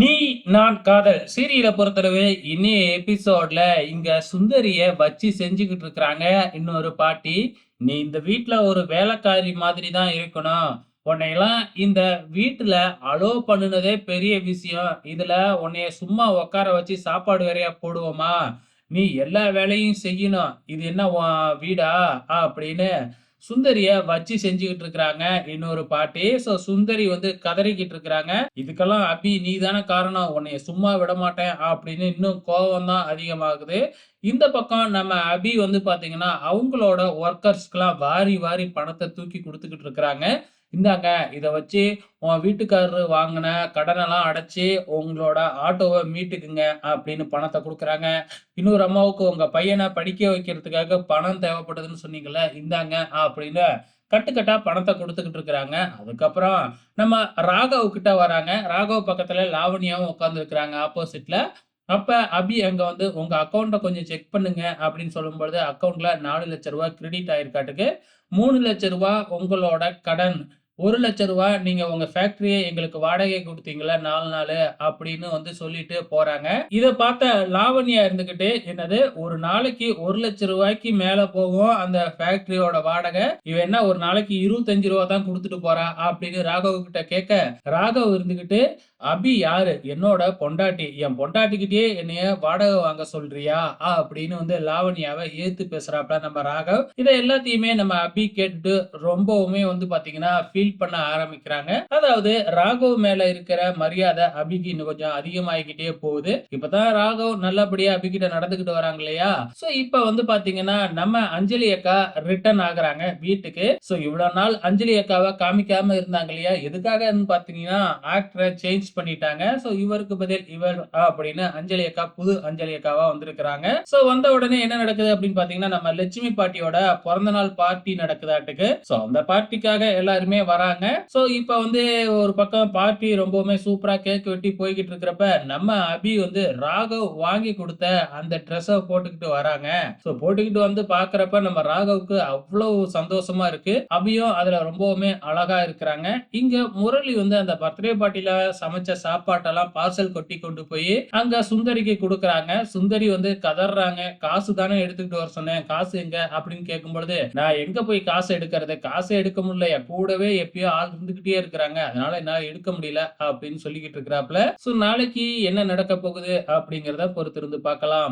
நீ நான் காதல் சீரியலை பொறுத்தளவு இன்னைய எபிசோட்ல இங்க சுந்தரிய வச்சு செஞ்சுக்கிட்டு இருக்கிறாங்க இன்னொரு பாட்டி. நீ இந்த வீட்டுல ஒரு வேலைக்காரி மாதிரி தான் இருக்கணும். உன்னையெல்லாம் இந்த வீட்டுல அலோ பண்ணுனதே பெரிய விஷயம். இதுல உன்னைய சும்மா உட்கார வச்சு சாப்பாடு வேறையா போடுவோமா? நீ எல்லா வேலையும் செய்யணும். இது என்ன வீடா? அப்படின்னு சுந்தரிய வச்சு செஞ்சுக்கிட்டு இருக்கிறாங்க இன்னொரு பாட்டி. சோ சுந்தரி வந்து கதறிக்கிட்டு இருக்கிறாங்க. இதுக்கெல்லாம் அபி நீ தானே காரணம். உன்னைய சும்மா விட மாட்டேன் அப்படின்னு இன்னும் கோபம் தான் அதிகமாகுது. இந்த பக்கம் நம்ம அபி வந்து பாத்தீங்கன்னா அவங்களோட ஒர்க்கர்ஸ்க்கெல்லாம் வாரி வாரி பணத்தை தூக்கி கொடுத்துக்கிட்டு இருக்கிறாங்க. இந்தாங்க இதை வச்சு உன் வீட்டுக்காரரு வாங்கின கடனெல்லாம் அடைச்சி உங்களோட ஆட்டோவை மீட்டுக்குங்க அப்படின்னு பணத்தை கொடுக்குறாங்க. இன்னொரு அம்மாவுக்கு உங்கள் பையனை படிக்க வைக்கிறதுக்காக பணம் தேவைப்படுதுன்னு சொன்னீங்கல்ல இந்தாங்க அப்படின்னு கட்டுக்கட்டா பணத்தை கொடுத்துக்கிட்டு இருக்கிறாங்க. அதுக்கப்புறம் நம்ம ராகவ் கிட்ட வராங்க. ராகவ் பக்கத்துல லாவணியாவும் உட்கார்ந்து இருக்கிறாங்க ஆப்போசிட்ல அப்ப அபி அங்க வந்து உங்க அக்கௌண்ட்டை கொஞ்சம் செக் பண்ணுங்க அப்படின்னு சொல்லும்பொழுது அக்கௌண்ட்ல நாலு லட்ச ரூபாய் கிரெடிட் ஆயிருக்காட்டுக்கு. மூணு லட்ச ரூபாய் உங்களோட கடன். ஒரு லட்ச ரூபா நீங்க உங்க ஃபேக்டரியை எங்களுக்கு வாடகை கொடுத்தீங்களா? நாலு நாள் அப்படின்னு வந்து சொல்லிட்டு போறாங்க. இத பார்த்த லாவண்யா இருந்துகிட்டு என்னது ஒரு நாளைக்கு ஒரு லட்ச ரூபாய்க்கு மேல போகும் அந்த ஃபேக்டரியோட வாடகை. இவ என்ன ஒரு நாளைக்கு இருபத்தஞ்சு ரூபா தான் கொடுத்துட்டு போறா? அப்படின்னு ராகவ் கிட்ட கேட்க ராகவ் இருந்துகிட்டு அபி யாரு? என்னோட பொண்டாட்டி. என் பொண்டாட்டிக்கிட்டே என்னைய வாடகை வாங்க சொல்றியா? அப்படின்னு வந்து லாவண்யாவை ஏத்து பேசுறாப்ல நம்ம ராகவ். இதை எல்லாத்தையுமே நம்ம அபி கேட்டுட்டு ரொம்பவுமே வந்து பாத்தீங்கன்னா ஃபீல் பண்ண ஆரம்பிக்கிறாங்க. அதாவது ராகவ் மேல இருக்கிற மரியாதை அபிக்கு இன்னும் கொஞ்சம் அதிகமாகிக்கிட்டே போகுது. இப்பதான் ராகவ் நல்லபடியா அபிகிட்ட நடந்துகிட்டு வராங்க இல்லையா? சோ இப்ப வந்து பாத்தீங்கன்னா நம்ம அஞ்சலி அக்கா ரிட்டர்ன் ஆகுறாங்க வீட்டுக்கு. சோ இவ்வளவு நாள் அஞ்சலி அக்காவை காமிக்காம இருந்தாங்க இல்லையா? எதுக்காக பாத்தீங்கன்னா ஆக்டரை சேஞ்ச் பண்ணிட்டாங்க. சோ இவருக்கு பதில் இவர் அப்படின்னு அஞ்சலி அக்கா புது அஞ்சலி அக்காவா வந்திருக்கிறாங்க. சோ வந்த உடனே என்ன நடக்குது அப்படின்னு பாத்தீங்கன்னா நம்ம லட்சுமி பாட்டியோட பிறந்த நாள் பார்ட்டி நடக்குதாட்டுக்கு. சோ அந்த பார்ட்டிக்காக எல்லாருமே வராங்க. ஸோ இப்போ வந்து ஒரு பக்கம் பார்ட்டி ரொம்பவுமே சூப்பரா கேக் வெட்டி போய்கிட்டு இருக்கிறப்ப நம்ம அபி வந்து ராகவ் வாங்கி கொடுத்த அந்த ட்ரெஸ்ஸை போட்டுக்கிட்டு வராங்க. ஸோ போட்டுக்கிட்டு வந்து பார்க்குறப்ப நம்ம ராகவுக்கு அவ்வளவு சந்தோஷமா இருக்கு. அபியும் அதுல ரொம்பவுமே அழகா இருக்கிறாங்க. இங்க முரளி வந்து அந்த பர்த்டே பார்ட்டியில் சமைச்ச சாப்பாட்டெல்லாம் பார்சல் கொட்டி கொண்டு போய் அங்க சுந்தரிக்கு கொடுக்குறாங்க. சுந்தரி வந்து கதறாங்க காசு தானே எடுத்துக்கிட்டு வர சொன்னேன். காசு எங்க? அப்படின்னு கேட்கும்பொழுது நான் எங்க போய் காசு எடுக்கிறது? காசு எடுக்க முடியல கூடவே எப்பயோ ஆள் இருந்துகிட்டே இருக்கிறாங்க. அதனால என்னால எடுக்க முடியல அப்படின்னு சொல்லிக்கிட்டு இருக்கிறாப்ல சோ நாளைக்கு என்ன நடக்க போகுது அப்படிங்கிறத பொறுத்திருந்து பார்க்கலாம்.